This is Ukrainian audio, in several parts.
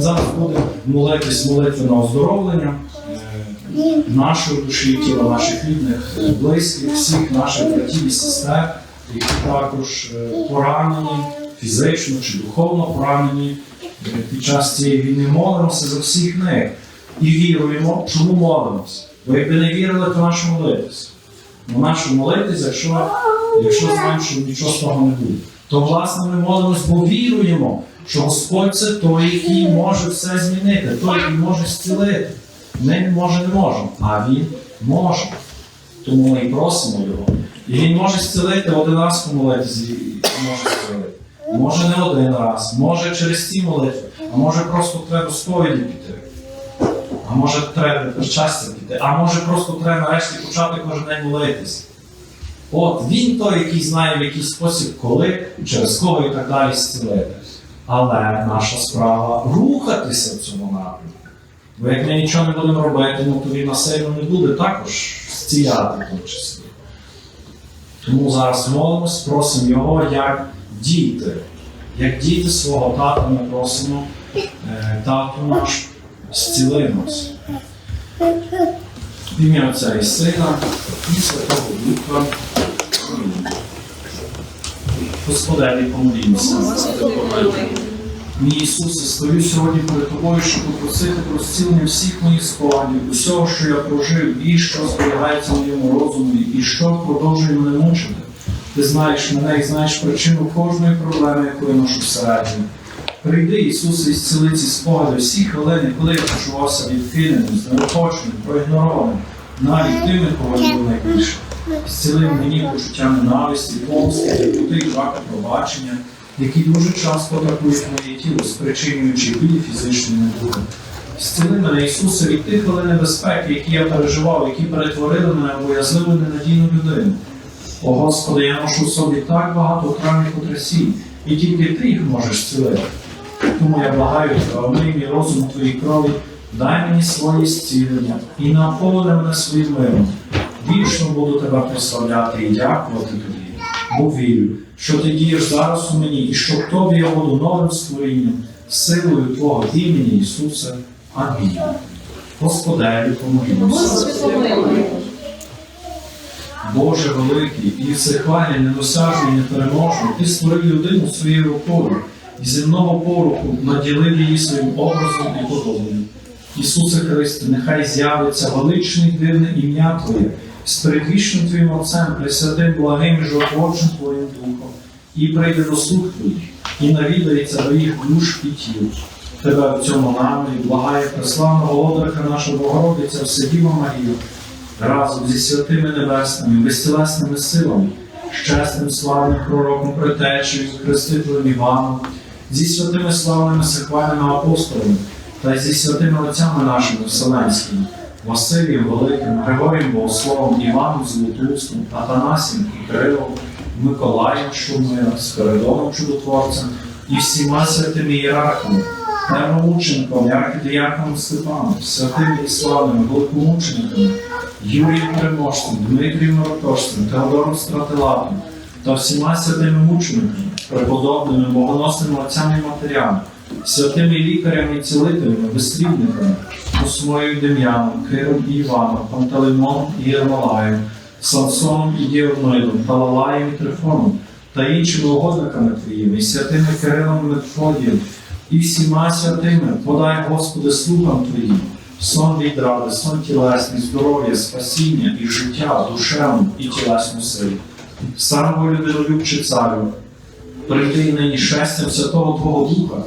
Зараз будемо молитись молитви на оздоровлення е, нашої душі, тіла наших рідних, е, близьких, всіх наших братів і сестер, які також е, поранені фізично чи духовно поранені під час цієї війни. Молимося за всіх них і віруємо, чому молимося. Бо якби не вірили, то нащо молитись? Ну нащо молитись, якщо, якщо знаємо, що нічого з того не буде. То власне ми молимось, бо віруємо, що Господь це той, який може все змінити, той, який може зцілити. Ми може не можемо, а Він може. Тому ми і просимо його. І він може зцілити один раз помолитися може зцілити. Може не один раз, може через ці молитви, а може просто треба сповіді піти. А може треба причастя піти, а може просто треба нарешті почати кожен день молитись. От він той, який знає, в який спосіб, коли, через кого і так далі зцілити. Але наша справа рухатися в цьому напрямку. Бо як ми нічого не будемо робити, ну, то він насильно не буде також зціляти в тому числі. Тому зараз молимось, просимо його як діти. Як діти свого тата ми просимо, е, тату наш, зціли нас. В ім'я Отця і Сина і Святого Духа. Амінь. Господеві помолімося. Мій Ісусе, стою сьогодні перед тобою, щоб попросити про зцілення всіх моїх складів, усього, що я прожив, і що зберігається в моєму розумі, і що продовжує мене мучити. Ти знаєш мене і знаєш причину кожної проблеми, яку я ношу всередині. Прийди, Ісусе, і зціли ці спогади всі хвилини, коли я почувався відхиленим, знерухоченим, проігнорованим, навіть тими, кого я найбільше. Зціли мені почуття ненависті, помсти, гріхоти, браку пробачення, які дуже часто атакують моє тіло, спричинюючи біль фізичний недуги. Зціли мене, Ісусе, від тих хвилин небезпеки, які я переживав, які перетворили мене в боязливу ненадійну людину. О Господи, я ношу в собі так багато окремих потрясінь, і тільки Ти їх можеш зцілити. Тому я благаю тебе, омий мій розум твоїй крові, дай мені своє зцілення і наповни мене своїм миром. Вічно буду тебе прославляти і дякувати тобі, бо вірю, що ти дієш зараз у мені, і що тобі я буду новим створінням, силою Твого імені Ісуса. Амінь. Господеві, помолімося. Боже великий і всехвальний, недосяжний, непереможний, ти створив людину своєю рукою і земного поруху наділив її своїм образом і подобою. Ісусе Христе, нехай з'явиться величне дивне ім'я Твоє з передвічним Твоїм Отцем, пресвятим, благим і животворчим Твоїм Духом, і прийде до слуг Твоїх, і навідається до їх душ і тіл. Тебе в цьому намірі благає преславна володарка наша Богородиця, Вседіва Марія, разом зі святими небесними, безтілесними силами, чесним славним пророком Претечею, Хрестителем Іваном, зі святими славними сихвальними апостолами та зі святими отцями нашими Вселенськими, Василієм Великим, Григорієм Богословом, Іваном Золотоустом, Атанасієм Кирилом, Миколаєм Шумира, Спиридоном Чудотворцем і всіма святими ієрархами, Первомучеником, архідіяком Степаном, святими і славними великомучениками, Юрієм Переможцем, Дмитрієм Ротошцем, Теодором Стратилатом та всіма святими мучениками, преподобними, богоносними отцями і матерями, святими лікарями і цілителями, безслідниками, Космою Дем'яном, Киром і Іваном, Пантелеймоном і Єрмолаєм, Самсоном і Діогноїдом, Талалаєм і Трифоном та іншими угодниками Твоїми, і святими Кирилом і Мефодієм, і всіма святими подай, Господи, слухам Твоїм, сон від ради, сон тілесний, здоров'я, спасіння і життя, душевну і тілесну силу. Самого людинолюбче царю, прийди нині шестям Святого Твого Духа,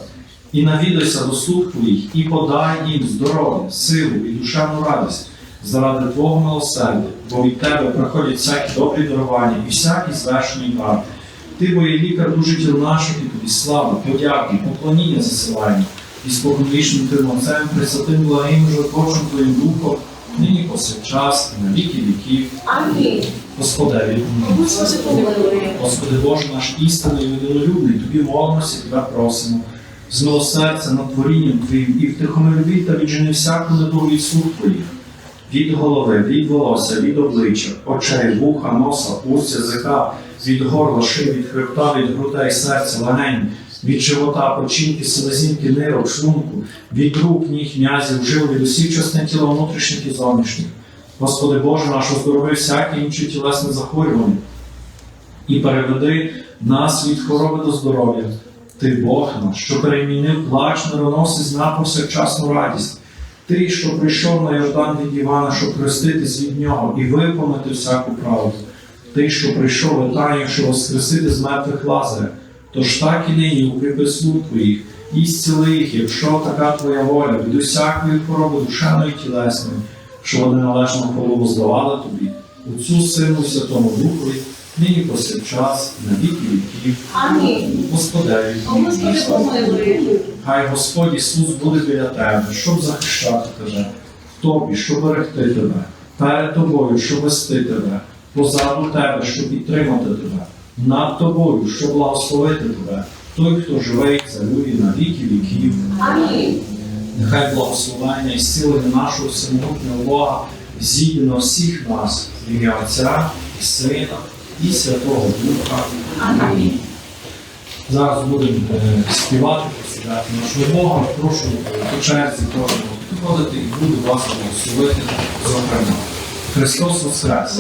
і навідайся до слуг Твоїх, і подай їм здоров'я, силу і душевну радість заради Твого милосердя, бо від Тебе приходять всякі добрі дарування і всякі звершені правди. Ти, бо є лікар дуже тіл наших, і тобі слава, подяки, поклоніння засилання, і споконвічним Тим Отцем, пресвятим благим животворчим Твоїм Духом, нині повсякчас, і на віки віків. Амінь. Господи. Господи Боже наш істинний і єдинолюбний, Тобі молимося, Тебе просимо. З милосердя над творінням Твоїм і втихомирві та віджени всяку недову від слуг Твоїх, від голови, від волосся, від обличчя, очей, вуха, носа, уст, язика, від горла, шиї, від хребта, від грудей, серця, легень, від живота, печінки, селезінки, нирок, шлунку, від рук, ніг, м'язів, жил, від усіх частин тіла внутрішніх і зовнішніх. Господи Боже наш, оздорови всяке інше тілесне захворювання і переведи нас від хвороби до здоров'я. Ти Бог наш, що перемінив плач мироносець на повсякчасну радість. Ти, що прийшов на Йордан від Івана, щоб хреститись від нього і виповнити всяку правду. Ти, що прийшов в Італію, щоб воскресити з мертвих Лазаря. Тож так і нині укріпи слуг твоїх, і зціли їх, якщо така твоя воля, від усякої хвороби душевної і тілесної, що вони належно хвалу здавали тобі, Отцю Сину Святому Духові, нині повсякчас, на віки віків. Амінь. Господи, помилуй. Хай Господь Ісус буде біля тебе, щоб захищати тебе, в тобі, щоб берегти тебе, перед тобою, щоб вести тебе, позаду тебе, щоб підтримати тебе, над тобою, щоб благословити тебе, той, хто живе і царює на віки віків. Амінь. Нехай благословення і зцілення нашого всемогутнього Бога зійде на всіх нас в ім'я Отця і Сина і Святого Духа. Амінь. Зараз будемо е, співати, посідати нашого Бога. Прошу е, по черзі кожного підходити і буду вас благословити зокрема. Христос Воскрес!